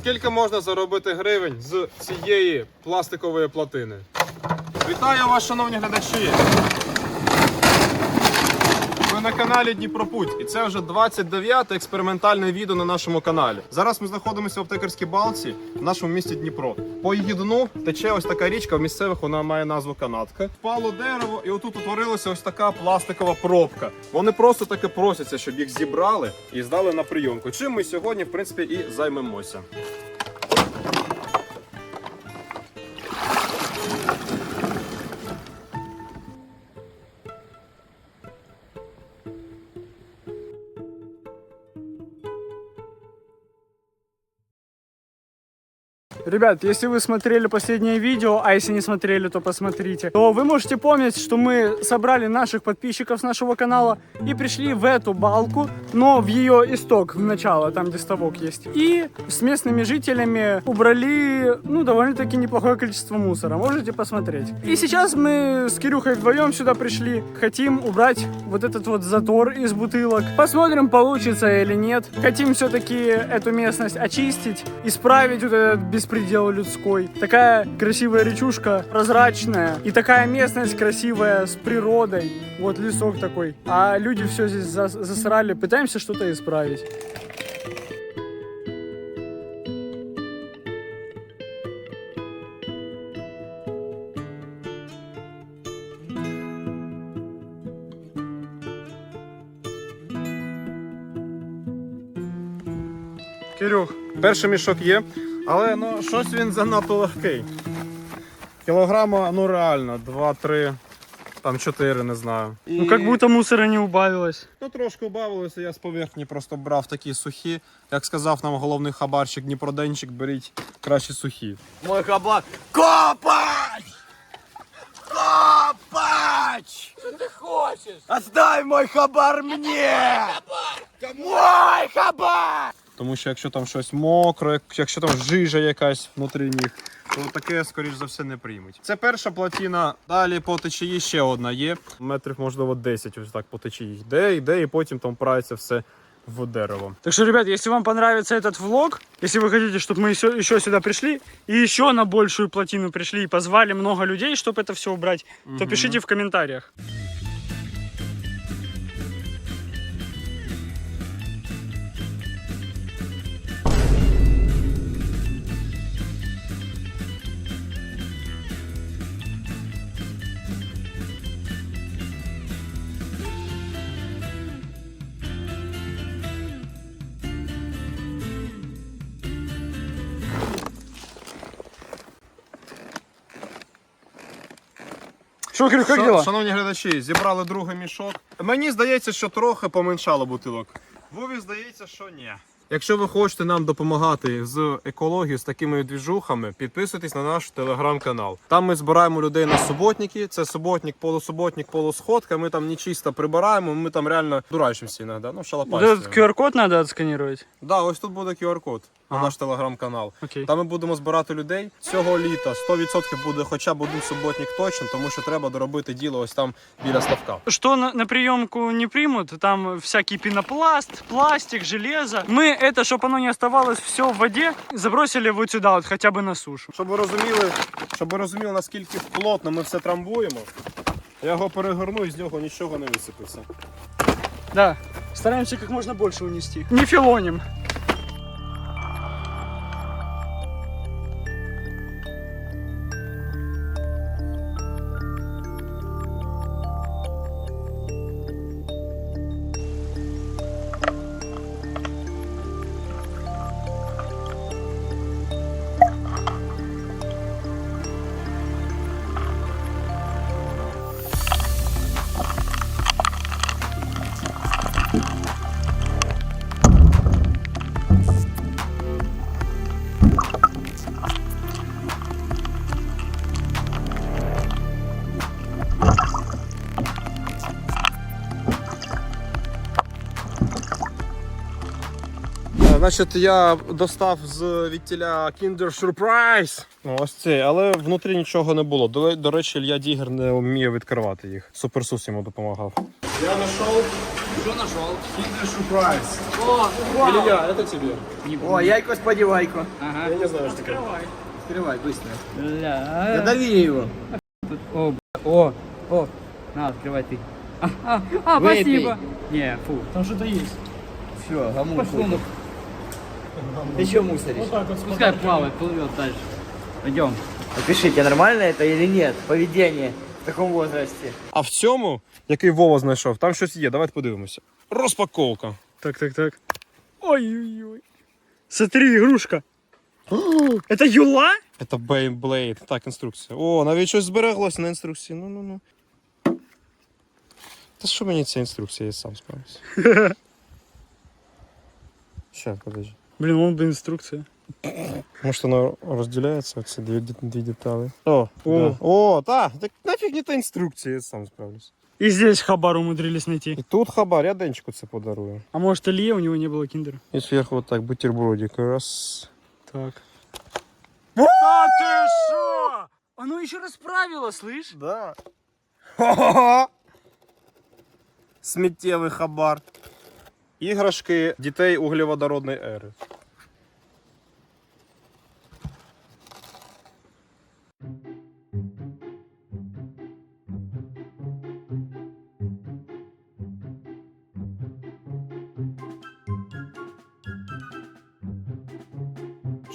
скільки можна заробити гривень з цієї пластикової платини? Вітаю вас, шановні глядачі! На каналі Дніпропуть, і це вже 29 експериментальне відео на нашому каналі. Зараз ми знаходимося в аптекарській балці в нашому місті Дніпро. По її дну тече ось така річка. В місцевих вона має назву канатка. Впало дерево, і отут утворилася ось така пластикова пробка. Вони просто таки просяться, щоб їх зібрали і здали на прийомку. Чим ми сьогодні, в принципі, і займемося. Ребят, если вы смотрели последнее видео, а если не смотрели, то посмотрите, то вы можете помнить, что мы собрали наших подписчиков с нашего канала и пришли в эту балку, но в ее исток, в начало, там где ставок есть. И с местными жителями убрали, ну, довольно-таки неплохое количество мусора. Можете посмотреть. И сейчас мы с Кирюхой вдвоем сюда пришли. Хотим убрать вот этот вот затор из бутылок. Посмотрим, получится или нет. Хотим все-таки эту местность очистить, исправить вот этот беспредел людской. Такая красивая речушка, прозрачная. И такая местность красивая, с природой. Вот лесок такой. А люди все здесь зас- засрали. Пытаемся что-то исправить. Кирюх, перший мішок є, але ну щось він занадто легкий. Кілограма, ну реально, 2-3, там 4, не знаю. Ну, как будто мусора не убавилось. Ну, трошки убавилося, я з поверхні просто брав такі сухі. Як сказав нам головний хабарщик Дніпроденчик, беріть краще сухі. Мой хабар. Копач! Копач! Что ты хочешь? Отдай мой хабар мне! Мой хабар! Тому що якщо там щось мокре, як- якщо там жижа якась внутрі них, то таке, скоріш за все, не приймуть. Це перша платіна. Далі по течії ще одна є. Метрів, можливо, 10 ось так по течії йде, йде, і потім там впирається все в дерево. Так что, ребят, если вам понравится этот влог, если вы хотите, чтобы мы еще, еще сюда пришли, и еще на большую плотину пришли и позвали много людей, чтобы это все убрать, то пишите в комментариях. Кирилл, как Шо- Шановні глядачі, зібрали другий мішок. Мені здається, що трохи поменшало бутилок. Вові здається, що ні. Якщо ви хочете нам допомагати з екологією, з такими двіжухами, підписуйтесь на наш телеграм-канал. Там ми збираємо людей на суботники. Це суботник, полусуботник, полусходка. Ми там не чисто прибираємо, ми там реально дурачимося іноді. Ну, шалопайство. QR-код надо отсканировать. Да, ось тут буде QR-код на Ага. наш телеграм-канал. Окей. Там ми будемо збирати людей. Цього літа 100% буде хоча б один суботник точно, тому що треба доробити діло ось там біля ставка. Что на, на приемку не примут, там всякий пенопласт, пластик, железо. Мы это, чтобы оно не оставалось все в воде, забросили вот сюда, вот хотя бы на сушу. Щоб ви розуміли, щоб ви розуміли, наскільки плотно ми все трамбуємо. Я його перегорну і з нього нічого не висипеться. Да, стараемся как можно больше унести. Не филоним. Значить, я достав з відтіля Kinder Surprise. Ну, Ось цей, але внутрі нічого не було. До, до речі, Ілья Дігер не вміє відкривати їх. Суперсус йому допомагав. Я знайшов Что нашел? Илья, это тебе. О, яйко сподівайко. Ага. Я не знаю, что такое. Открывай, быстро. Бля. Додави его. О, б- о, о. На, открывай ты. А, а, а, Выпей. спасибо. Не, фу. Там что-то есть. Все, гамун. Пошло, ну, Ты что мусоришь? Вот так вот. пускай плавает, плывет дальше. Пойдем. Напишите, нормально это или нет? Поведение в таком возрасте. А в цьому, який Вова знайшов, там щось є. Давайте подивимося. Розпаковка. Так, так, так. Ой-ой-ой. Смотри, игрушка. Это юла? Это Beyblade. Так, інструкція. О, навіть щось збереглося на інструкції. Ну, ну, ну. Та що мені ця інструкція, я сам справлюсь. Ще, подожди. Блин, вон бы инструкция. Може воно розділяється, ці дві, дві деталі. О, О. да. О, так, так нафіг не та інструкція, я сам справлюсь. И здесь хабар умудрились найти. І тут хабар, я Денчику це подарую. А может Илье, у него не было киндера? І зверху вот так бутербродик. Раз. Так. Да ты шо? Оно еще расправило, слышь? Да. Ха-ха-ха. Сміттєвий хабар. Іграшки дітей углеводородної ери.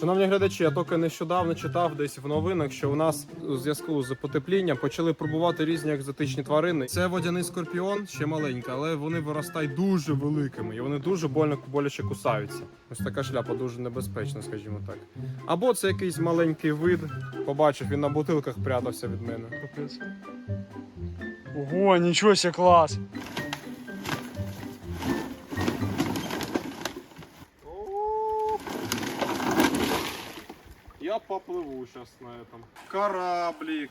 Шановні глядачі, я тільки нещодавно читав десь в новинах, що у нас у зв'язку з потеплінням почали пробувати різні екзотичні тварини. Це водяний скорпіон, ще маленький, але вони виростають дуже великими і вони дуже больно боляче кусаються. Ось така шляпа дуже небезпечна, скажімо так. Або це якийсь маленький вид. Побачив, він на бутилках прятався від мене. Ого, ничего себе, класс. Я поплыву сейчас на этом. Кораблик.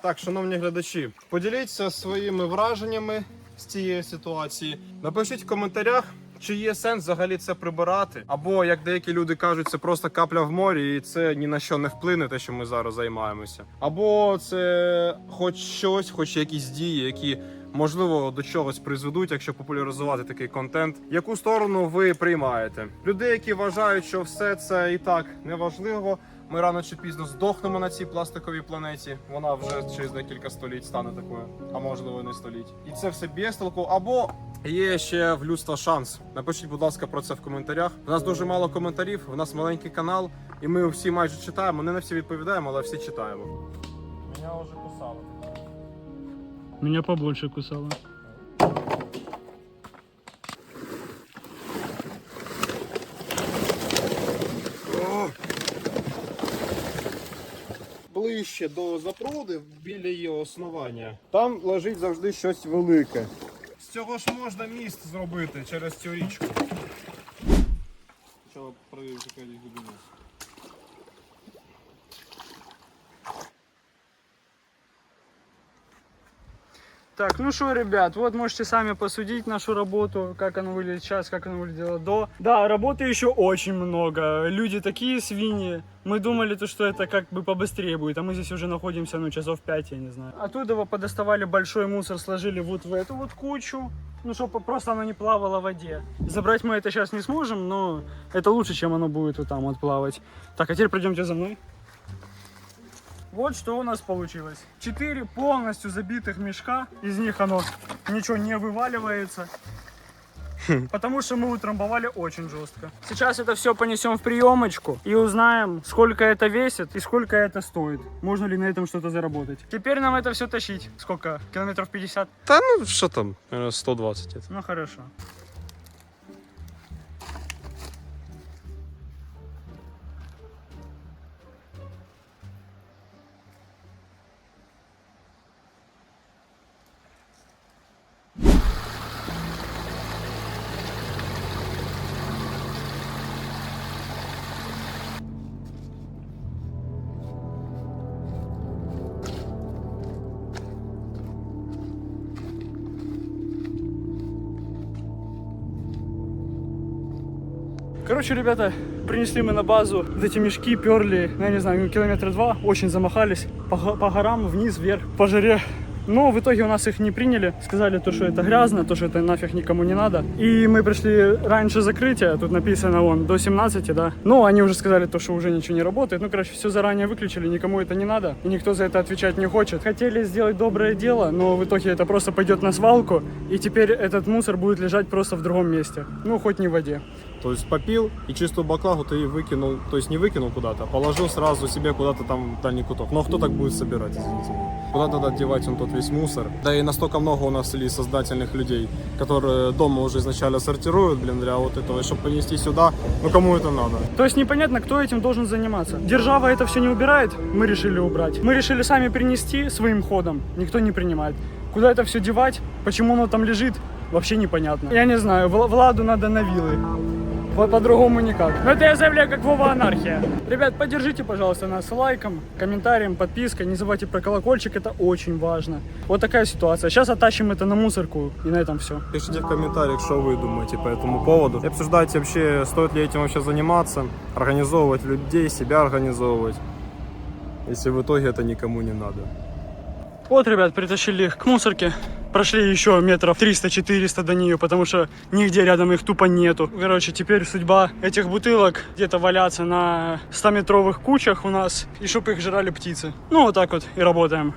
Так, шановні глядачі, поділіться своїми враженнями з цієї ситуації. Напишіть в коментарях, чи є сенс взагалі це прибирати, або як деякі люди кажуть, це просто капля в морі, і це ні на що не вплине, те, що ми зараз займаємося. Або це хоч щось, хоч якісь дії, які можливо до чогось призведуть, якщо популяризувати такий контент. Яку сторону ви приймаєте? Людей, які вважають, що все це і так неважливо. Ми рано чи пізно здохнемо на цій пластиковій планеті. Вона вже через декілька століть стане такою, а можливо не століть. І це все без толку. Або є ще в людства шанс. Напишіть, будь ласка, про це в коментарях. У нас дуже мало коментарів. У нас маленький канал, і ми всі майже читаємо. Не на всі відповідаємо, але всі читаємо. Мене вже кусали. Меня побольше кусало. ближче до запруди, біля її основання, там лежить завжди щось велике. З цього ж можна міст зробити через цю річку. Спочатку перевірити, яка Так, ну что, ребят, вот можете сами посудить нашу работу, как она выглядит сейчас, как она выглядела до. Да, работы еще очень много. Люди такие свиньи. Мы думали, то, что это как бы побыстрее будет, а мы здесь уже находимся, ну, часов 5, я не знаю. Оттуда вы подоставали большой мусор, сложили вот в эту вот кучу, ну, чтобы просто оно не плавало в воде. Забрать мы это сейчас не сможем, но это лучше, чем оно будет вот там вот плавать. Так, а теперь пройдемте за мной. Вот что у нас получилось. Четыре полностью забитых мешка. Из них оно ничего не вываливается. Потому что мы утрамбовали очень жестко. Сейчас это все понесем в приемочку и узнаем, сколько это весит и сколько это стоит. Можно ли на этом что-то заработать. Теперь нам это все тащить. Сколько? Километров 50? Та ну що там, 120. это. Ну хорошо. Короче, ребята, принесли мы на базу вот эти мешки, перли, ну, я не знаю, километра два, очень замахались по, по горам, вниз, вверх, по жаре. Но в итоге у нас их не приняли, сказали то, что это грязно, то, что это нафиг никому не надо. И мы пришли раньше закрытия, тут написано вон до 17, да. Но они уже сказали то, что уже ничего не работает. Ну, короче, все заранее выключили, никому это не надо. И никто за это отвечать не хочет. Хотели сделать доброе дело, но в итоге это просто пойдет на свалку. И теперь этот мусор будет лежать просто в другом месте. Ну, хоть не в воде. То есть попил и чистую баклагу ты выкинул, то есть не выкинул куда-то, а положил сразу себе куда-то там в дальний куток. Но кто так будет собирать, извините? Куда надо девать он тот весь мусор? Да и настолько много у нас ли создательных людей, которые дома уже изначально сортируют, блин, для вот этого, и чтобы понести сюда, ну кому это надо? То есть непонятно, кто этим должен заниматься. Держава это все не убирает, мы решили убрать. Мы решили сами принести своим ходом, никто не принимает. Куда это все девать, почему оно там лежит, вообще непонятно. Я не знаю, Вла- Владу надо на вилы. По- По-другому никак. Но это я заявляю как Вова Анархия. Ребят, поддержите, пожалуйста, нас лайком, комментарием, подпиской. Не забывайте про колокольчик, это очень важно. Вот такая ситуация. Сейчас оттащим это на мусорку, и на этом все. Пишите в комментариях, что вы думаете по этому поводу. И обсуждайте вообще, стоит ли этим вообще заниматься, организовывать людей, себя организовывать, если в итоге это никому не надо. Вот, ребят, притащили их к мусорке. Прошли еще метров 300-400 до нее, потому что нигде рядом их тупо нету. Короче, теперь судьба этих бутылок где-то валяться на 100-метровых кучах у нас, и чтоб их жрали птицы. Ну, вот так вот и работаем.